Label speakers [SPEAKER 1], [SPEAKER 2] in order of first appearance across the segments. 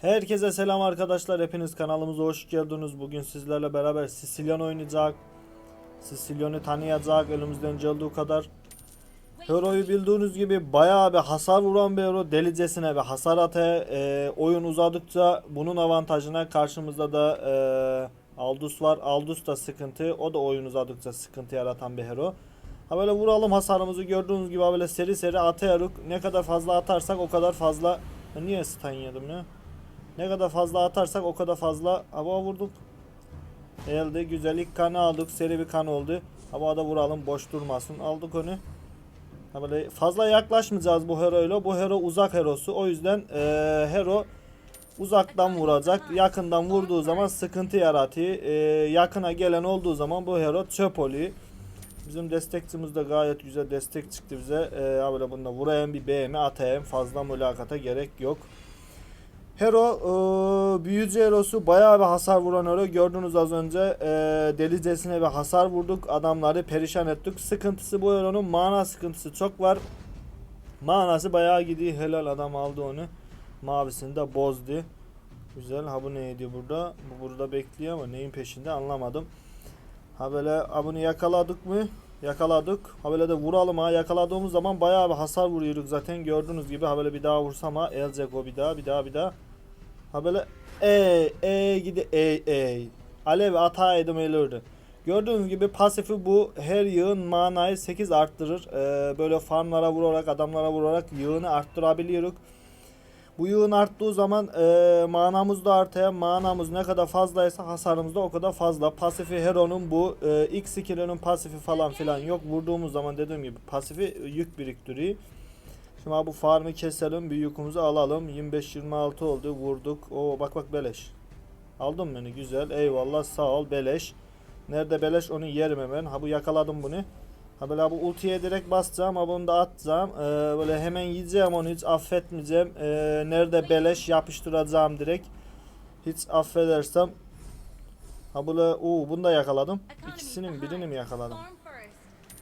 [SPEAKER 1] Herkese selam arkadaşlar. Hepiniz kanalımıza hoş geldiniz. Bugün sizlerle beraber Sicilyan oynayacak. Sicilyon'u tanıyacak. Elimizden geldiği kadar. Hero'yu bildiğiniz gibi bayağı bir hasar vuran bir hero. Delicesine bir hasar atı. Ee, oyun uzadıkça bunun avantajına karşımızda da ee, Aldus var. Aldus da sıkıntı. O da oyun uzadıkça sıkıntı yaratan bir hero. Ha böyle vuralım hasarımızı gördüğünüz gibi böyle seri seri atıyoruz. Ne kadar fazla atarsak o kadar fazla... Ha, Niye stun yedim ya? Ne kadar fazla atarsak o kadar fazla hava vurduk. Elde güzel ilk kanı aldık. Seri bir kan oldu. Havada vuralım boş durmasın. Aldık onu. Böyle fazla yaklaşmayacağız bu hero ile. Bu hero uzak herosu. O yüzden eee, hero uzaktan vuracak. Yakından vurduğu zaman sıkıntı yaratıyor. Eee, yakına gelen olduğu zaman bu hero çöp oluyor. Bizim destekçimiz de gayet güzel destek çıktı bize. Ha böyle bunda vurayım bir BM atayım. Fazla mülakata gerek yok. Hero e, büyücü herosu bayağı bir hasar vuran hero. Gördünüz az önce e, delicesine bir hasar vurduk. Adamları perişan ettik. Sıkıntısı bu heronun mana sıkıntısı çok var. Manası bayağı gidiyor. Helal adam aldı onu. Mavisini de bozdu. Güzel. Ha bu neydi burada? Bu burada bekliyor ama neyin peşinde anlamadım. Ha böyle ha yakaladık mı? Yakaladık. Ha böyle de vuralım ha. Yakaladığımız zaman bayağı bir hasar vuruyoruz zaten. Gördüğünüz gibi ha böyle bir daha vursam ha. Elecek o bir daha bir daha bir daha. Ha böyle ey ey gidi ey ey. Alev ataydım ölürdü. Gördüğünüz gibi pasifi bu her yığın manayı 8 arttırır. Ee, böyle farmlara vurarak adamlara vurarak yığını arttırabiliyoruz. Bu yığın arttığı zaman e, manamız da artıyor. Manamız ne kadar fazlaysa hasarımız da o kadar fazla. Pasifi Hero'nun bu e, X skill'inin pasifi falan filan yok. Vurduğumuz zaman dediğim gibi pasifi yük biriktiriyor. Şimdi abi bu farmı keselim. Bir yükümüzü alalım. 25-26 oldu. Vurduk. Oo bak bak beleş. Aldın beni güzel. Eyvallah sağ ol beleş. Nerede beleş onu yerim hemen. Ha bu yakaladım bunu. Ha böyle bu ultiye direkt basacağım. Ha bunu da atacağım. Ee, böyle hemen yiyeceğim onu hiç affetmeyeceğim. Ee, nerede beleş yapıştıracağım direkt. Hiç affedersem. Ha böyle uuu bunu da yakaladım. İkisinin birini mi yakaladım?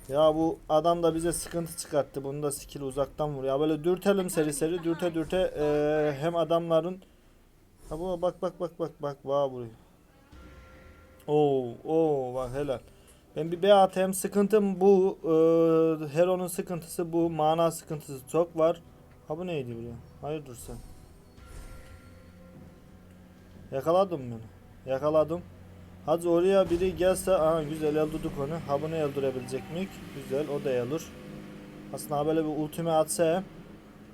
[SPEAKER 1] Ya bu adam da bize sıkıntı çıkarttı. Bunu da skill uzaktan vuruyor. Ya böyle dürtelim seri seri dürte dürte eee, hem adamların Ha bu bak bak bak bak bak vah vuruyor. Oo oo bak helal. Ben bir BATM sıkıntım bu. Eee Hero'nun sıkıntısı bu. Mana sıkıntısı çok var. Ha bu neydi buraya? Hayırdır sen? Yakaladım beni. Yakaladım. Hadi oraya biri gelse, aa güzel öldürdük onu. Ha bunu öldürebilecek miyik? Güzel, o da olur. Aslında böyle bir ultime atsa,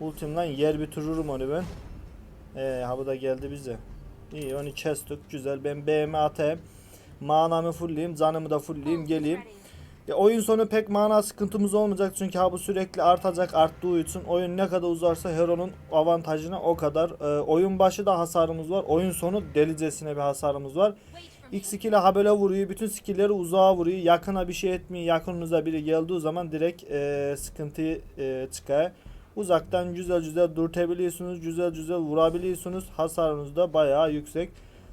[SPEAKER 1] ultimden yer bitiririm onu ben. Ee, ha bu da geldi bize. İyi, onu kestik, güzel. Ben BM atayım. Manamı fullleyeyim, canımı da fullleyeyim, geleyim. Ya oyun sonu pek mana sıkıntımız olmayacak çünkü ha bu sürekli artacak arttığı için oyun ne kadar uzarsa Hero'nun avantajına o kadar. Ee, oyun başı da hasarımız var. Oyun sonu delicesine bir hasarımız var. İlk skill ha böyle vuruyor. Bütün skill'leri uzağa vuruyor. Yakına bir şey etmiyor. Yakınınıza biri geldiği zaman direkt e, sıkıntı e, çıkar. Uzaktan güzel güzel dürtebiliyorsunuz. Güzel güzel vurabiliyorsunuz. Hasarınız da bayağı yüksek.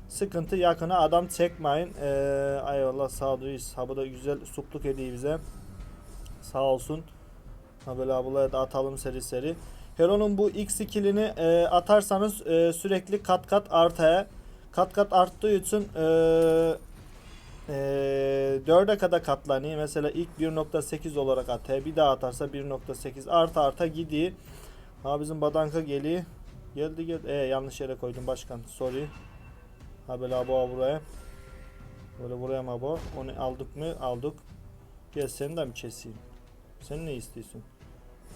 [SPEAKER 1] Sıkıntı yakına adam çekmeyin. Ee, eyvallah sağduyuz. Ha bu da güzel supluk ediyor bize. Sağ olsun. Ha böyle ablaya da atalım seri seri. Hero'nun bu X skillini e, atarsanız e, sürekli kat kat artaya. Kat kat arttığı için e, e, 4'e kadar katlanıyor. Mesela ilk 1.8 olarak ataya bir daha atarsa 1.8 arta arta gidiyor. Ha bizim badanka geliyor. Geldi geldi. E, yanlış yere koydum başkan. Sorry. Ha böyle abo buraya. Böyle buraya mı abo? Onu aldık mı? Aldık. Gel seni de mi keseyim? Sen ne istiyorsun?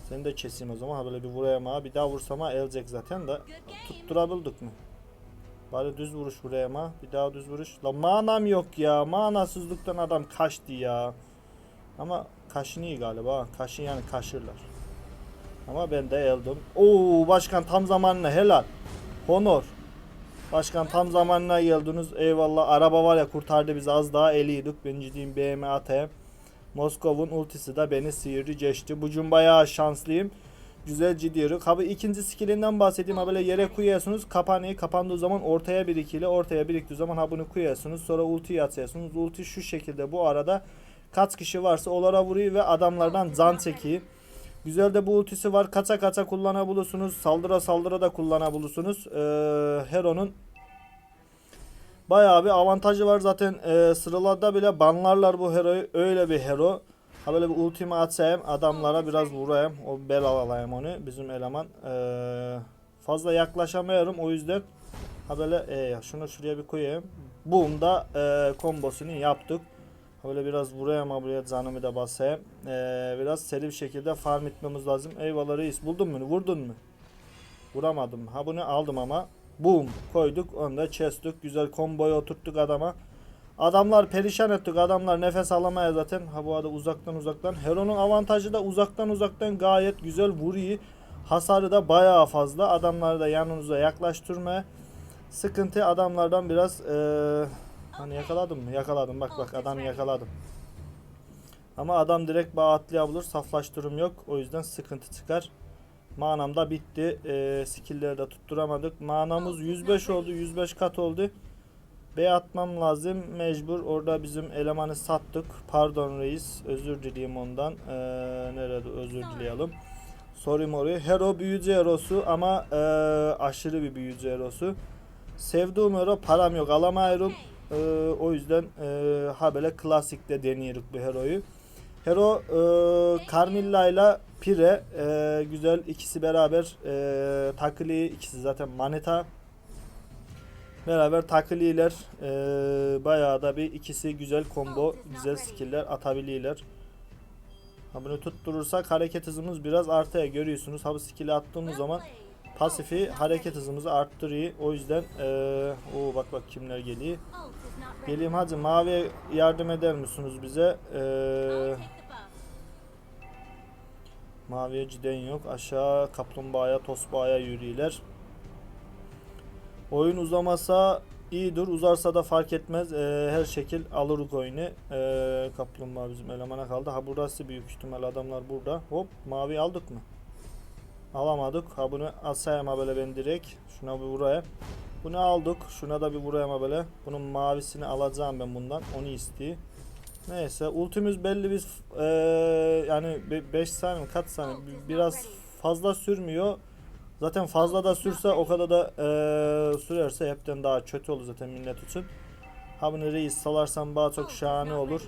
[SPEAKER 1] Seni de keseyim o zaman. Ha böyle bir vurayım ha. Bir daha vursam ha elecek zaten de. Tutturabildik mi? Bari düz vuruş buraya ma. Bir daha düz vuruş. La manam yok ya. Manasızlıktan adam kaçtı ya. Ama kaşın iyi galiba. Kaşın yani kaşırlar. Ama ben de eldim. Oo başkan tam zamanına helal. Honor. Başkan tam zamanına geldiniz. Eyvallah. Araba var ya kurtardı bizi az daha eliydik. Ben ciddiyim BM atayım. Moskov'un ultisi de beni sıyırdı geçti. Bugün bayağı şanslıyım. Güzel gidiyoruz. Abi ikinci skillinden bahsedeyim. Ha böyle yere koyuyorsunuz. Kapanıyor. Kapandığı zaman ortaya bir ikili. Ortaya biriktiği zaman ha bunu koyuyorsunuz. Sonra ulti atıyorsunuz. Ulti şu şekilde bu arada kaç kişi varsa onlara vuruyor ve adamlardan can çekiyor. Güzel de bu ultisi var. Kaça kaça kullanabiliyorsunuz. Saldıra saldıra da kullanabiliyorsunuz. Ee, Hero'nun bayağı bir avantajı var. Zaten e, sıralarda bile banlarlar bu Hero'yu. Öyle bir Hero. Ha böyle bir ultimi atayım. Adamlara biraz vurayım. O bel alayım onu. Bizim eleman. Ee, fazla yaklaşamıyorum. O yüzden ha böyle e, şunu şuraya bir koyayım. Boom da e, kombosunu yaptık. Böyle biraz vurayım ha buraya canımı da basayım. Ee, biraz seri bir şekilde farm etmemiz lazım. Eyvallah reis buldun mu? Vurdun mu? Vuramadım. Ha bunu aldım ama. Boom koyduk. Onu da chest'tuk. Güzel komboyu oturttuk adama. Adamlar perişan ettik. Adamlar nefes alamaya zaten. Ha bu arada uzaktan uzaktan. Hero'nun avantajı da uzaktan uzaktan gayet güzel vuruyor. Hasarı da bayağı fazla. Adamları da yanınıza yaklaştırmaya. Sıkıntı adamlardan biraz eee Hani yakaladım mı? Yakaladım. Bak bak adamı yakaladım. Ama adam direkt bağ atlayabilir. Saflaştırım yok. O yüzden sıkıntı çıkar. Manam da bitti. Ee, skill'leri de tutturamadık. Manamız 105 oldu. 105 kat oldu. B atmam lazım. Mecbur. Orada bizim elemanı sattık. Pardon reis. Özür dileyim ondan. Ee, nerede özür dileyelim. Sorry mori. Hero büyücü herosu ama ee, aşırı bir büyücü herosu. Sevdiğim hero param yok alamıyorum. Ee, o yüzden e, ha böyle klasikte deniyoruz bu heroyu. Hero e, Carmilla ile Pire e, güzel ikisi beraber e, takılı ikisi zaten manita beraber takılılar e, bayağı da bir ikisi güzel combo güzel skiller atabiliyorlar. Ha bunu tutturursak hareket hızımız biraz artıyor görüyorsunuz. Ha bu skill'i attığımız zaman pasifi hareket hızımızı arttırıyor. O yüzden eee o bak bak kimler geliyor. Geleyim hadi mavi yardım eder misiniz bize? Eee maviye ciden yok. Aşağı kaplumbağaya tosbağaya yürüyorlar. Oyun uzamasa iyidir. Uzarsa da fark etmez. Eee, her şekil alırız oyunu. Eee kaplumbağa bizim elemana kaldı. Ha burası büyük ihtimal adamlar burada. Hop mavi aldık mı? Alamadık. Ha bunu asayım ha böyle ben direkt. Şuna bir vurayım. Bunu aldık. Şuna da bir vurayım ha böyle. Bunun mavisini alacağım ben bundan. Onu istiyor. Neyse ultimiz belli biz eee, yani 5 saniye kaç saniye bi- biraz fazla sürmüyor. Zaten fazla da sürse o kadar da eee, sürerse hepten daha kötü olur zaten millet için. Ha bunu reis salarsam daha çok şahane olur.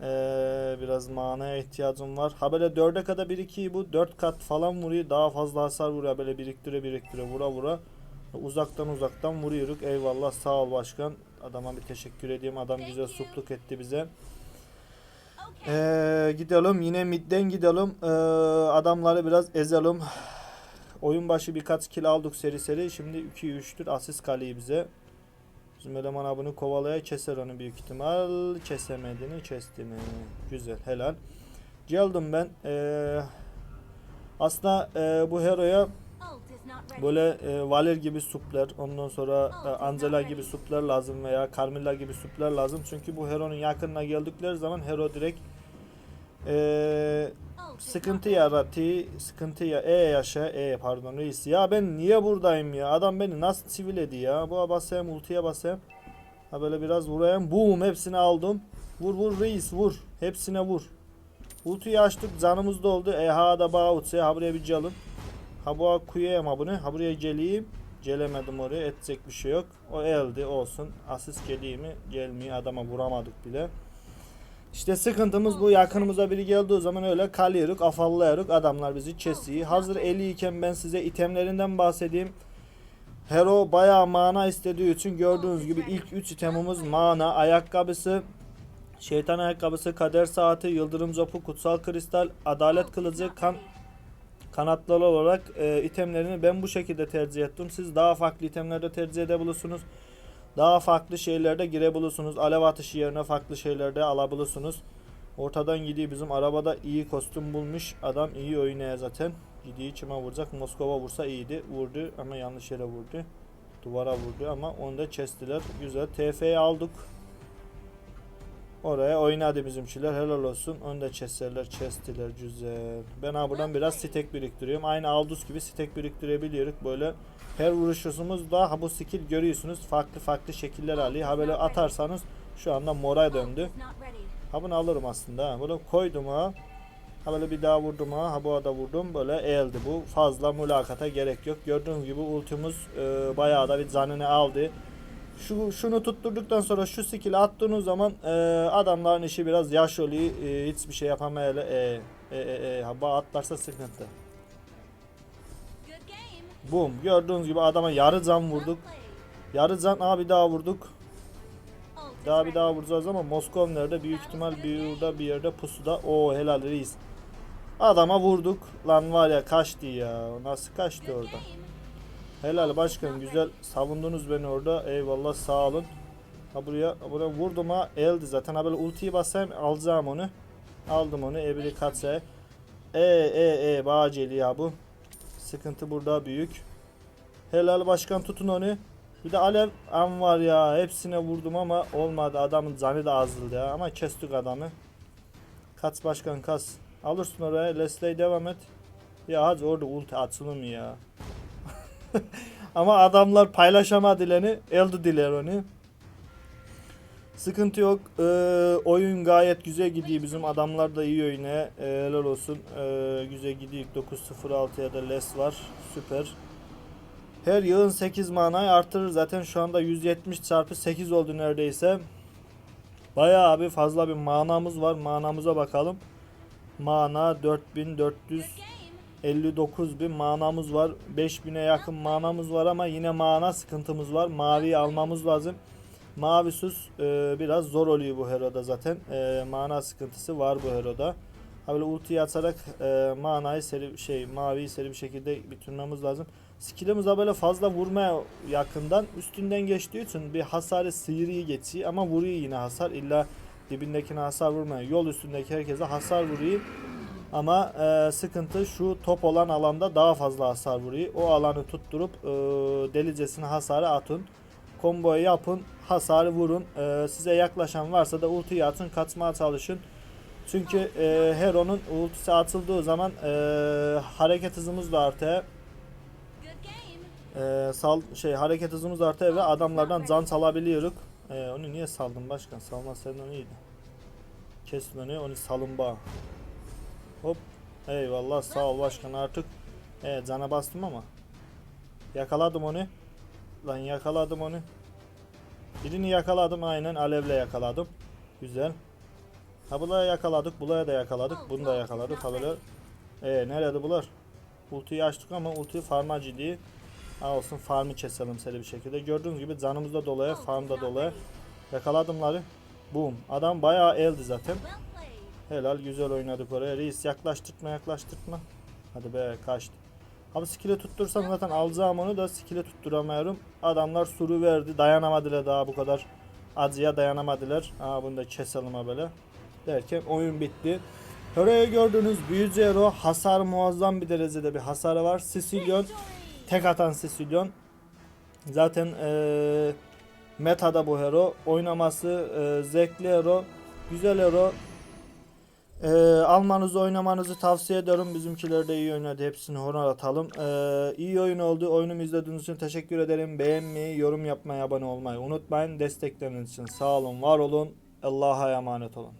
[SPEAKER 1] Ee, biraz manaya ihtiyacım var. Ha böyle 4'e kadar 1 2 bu 4 kat falan vuruyor. Daha fazla hasar vuruyor böyle biriktire biriktire vura vura. Uzaktan uzaktan vuruyoruz. Eyvallah sağ ol başkan. Adama bir teşekkür edeyim. Adam güzel supluk etti bize. Ee, gidelim yine midden gidelim. Ee, adamları biraz ezelim. Oyun başı birkaç kill aldık seri seri. Şimdi 2-3'tür asist kaleyi bize. Bizim eleman abını kovalaya keser onu büyük ihtimal. Kesemediğini kestiğini. Güzel helal. Geldim ben. Ee, aslında e, bu heroya böyle e, Valer gibi supler ondan sonra e, Angela gibi supler lazım veya Carmilla gibi supler lazım. Çünkü bu heronun yakınına geldikleri zaman hero direkt e, sıkıntı yaratıyor. Sıkıntı ya e yaşa e pardon reis. Ya ben niye buradayım ya? Adam beni nasıl siviledi ya? Bu basayım ultiye basayım. Ha böyle biraz vurayım. Boom hepsini aldım. Vur vur reis vur. Hepsine vur. Ultiyi açtık canımız doldu. E ha da bağ utse ha buraya bir calın. Ha bu kuyayım ha bunu. Ha buraya geleyim. Gelemedim oraya edecek bir şey yok. O elde olsun. Asist geliyor mi? Gelmiyor. Adama vuramadık bile. İşte sıkıntımız bu. Yakınımıza biri geldiği zaman öyle kalıyoruz, afallıyoruz. Adamlar bizi kesiyor. Hazır eli iken ben size itemlerinden bahsedeyim. Hero bayağı mana istediği için gördüğünüz gibi ilk 3 itemimiz mana, ayakkabısı, şeytan ayakkabısı, kader saati, yıldırım zopu, kutsal kristal, adalet kılıcı, kan kanatları olarak e, itemlerini ben bu şekilde tercih ettim. Siz daha farklı itemlerde tercih edebilirsiniz. Daha farklı şeylerde girebilirsiniz. Alev atışı yerine farklı şeylerde alabilirsiniz. Ortadan gidiyor bizim arabada iyi kostüm bulmuş. Adam iyi oynuyor zaten. Gidiyor kime vuracak? Moskova vursa iyiydi. Vurdu ama yanlış yere vurdu. Duvara vurdu ama onu da kestiler. Güzel. TF'yi aldık. Oraya oynadı bizimkiler. Helal olsun. Onu da keserler. Kestiler. Güzel. Ben ha buradan biraz stek biriktiriyorum. Aynı Aldus gibi stek biriktirebiliyoruz. Böyle her vuruşumuzda ha bu skill görüyorsunuz. Farklı farklı şekiller alıyor. Ha böyle atarsanız şu anda mora döndü. Ha bunu alırım aslında. Ha. Bunu koydum ha. Ha böyle bir daha vurdum ha. Ha bu arada vurdum. Böyle eğildi bu. Fazla mülakata gerek yok. Gördüğünüz gibi ultimuz e, bayağı da bir canını aldı. Şu şunu tutturduktan sonra şu skill attığınız zaman e, adamların işi biraz yaş oluyor. E, hiçbir şey yapamayla. E, e, e, e, ha, atlarsa sıkıntı. Boom. Gördüğünüz gibi adama yarı can vurduk. Yarı can abi daha vurduk. Daha bir daha vuracağız ama Moskov nerede? Büyük ihtimal burada bir yerde pusuda. O helal reis. Adama vurduk. Lan var ya kaçtı ya. Nasıl kaçtı orada? Helal başkan güzel savundunuz beni orada. Eyvallah sağ olun. Ha buraya buraya vurdum ha eldi zaten. Ha böyle ultiyi basayım alacağım onu. Aldım onu. Ebri katse. E e e Bağceli ya bu. Sıkıntı burada büyük. Helal başkan tutun onu. Bir de alev an var ya. Hepsine vurdum ama olmadı. Adamın canı da azıldı ya. Ama kestik adamı. Kaç başkan kas. Alırsın oraya. Leslie devam et. Ya hadi orada ulti açılır mı ya? Ama adamlar paylaşamadılarını elde diler onu. Sıkıntı yok. Ee, oyun gayet güzel gidiyor. Bizim adamlar da iyi oynuyor. Ee, helal olsun. Ee, güzel gidiyor. 9.06'ya da les var. Süper. Her yığın 8 manayı artırır. Zaten şu anda 170 çarpı 8 oldu neredeyse. Bayağı abi fazla bir manamız var. Manamıza bakalım. Mana 4400
[SPEAKER 2] Good game.
[SPEAKER 1] 59 bin manamız var. 5000'e yakın manamız var ama yine mana sıkıntımız var. Maviyi almamız lazım. Mavi sus e, biraz zor oluyor bu heroda zaten. E, mana sıkıntısı var bu heroda. Ha böyle ultiyi atarak e, manayı seri şey maviyi seri bir şekilde bitirmemiz lazım. Skillimiz de böyle fazla vurmaya yakından üstünden geçtiği için bir hasarı sıyırıyı geçiyor ama vuruyor yine hasar. İlla dibindekine hasar vurmuyor. Yol üstündeki herkese hasar vuruyor. Ama e, sıkıntı şu top olan alanda daha fazla hasar vuruyor. O alanı tutturup e, delicesine hasarı atın. Komboyu yapın, hasarı vurun. E, size yaklaşan varsa da ultiyi atın, kaçmaya çalışın. Çünkü e, Hero'nun ultisi atıldığı zaman e, hareket hızımız da
[SPEAKER 2] game.
[SPEAKER 1] E, sal şey hareket hızımız artıyor ve adamlardan can çalabiliyoruz. E, onu niye saldın başkan? Salmasaydın onu iyiydi. Kesin onu, salın bağ. Hop. Eyvallah sağ ol başkan artık. Evet cana bastım ama. Yakaladım onu. Lan yakaladım onu. Birini yakaladım aynen alevle yakaladım. Güzel. Ha buraya yakaladık. Buraya da yakaladık. Bunu da yakaladık. Ha böyle. Ee nerede bunlar? Ultiyi açtık ama ulti farmacı diye. Ha olsun farmı keselim seri bir şekilde. Gördüğünüz gibi canımız da doluyor. Farm da doluyor. Yakaladımları. Boom. Adam bayağı eldi zaten. Helal güzel oynadık oraya. Reis yaklaştırtma yaklaştırtma. Hadi be kaçtı. Abi skill'e tuttursam zaten alacağım onu da skill'e tutturamıyorum. Adamlar suru verdi. Dayanamadılar daha bu kadar. Acıya dayanamadılar. Aa bunu da keselim ha böyle. Derken oyun bitti. Oraya gördüğünüz büyücü hero hasar muazzam bir derecede bir hasarı var. Sicilyon tek atan Sicilyon. Zaten eee metada bu hero. Oynaması eee, zevkli hero. Güzel hero. Eee, almanızı oynamanızı tavsiye ederim. Bizimkiler de iyi oynadı. Hepsini honor atalım. Eee iyi oyun oldu. Oyunumu izlediğiniz için teşekkür ederim. Beğenmeyi, yorum yapmayı, abone olmayı unutmayın. Destekleriniz için sağ olun, var olun. Allah'a emanet olun.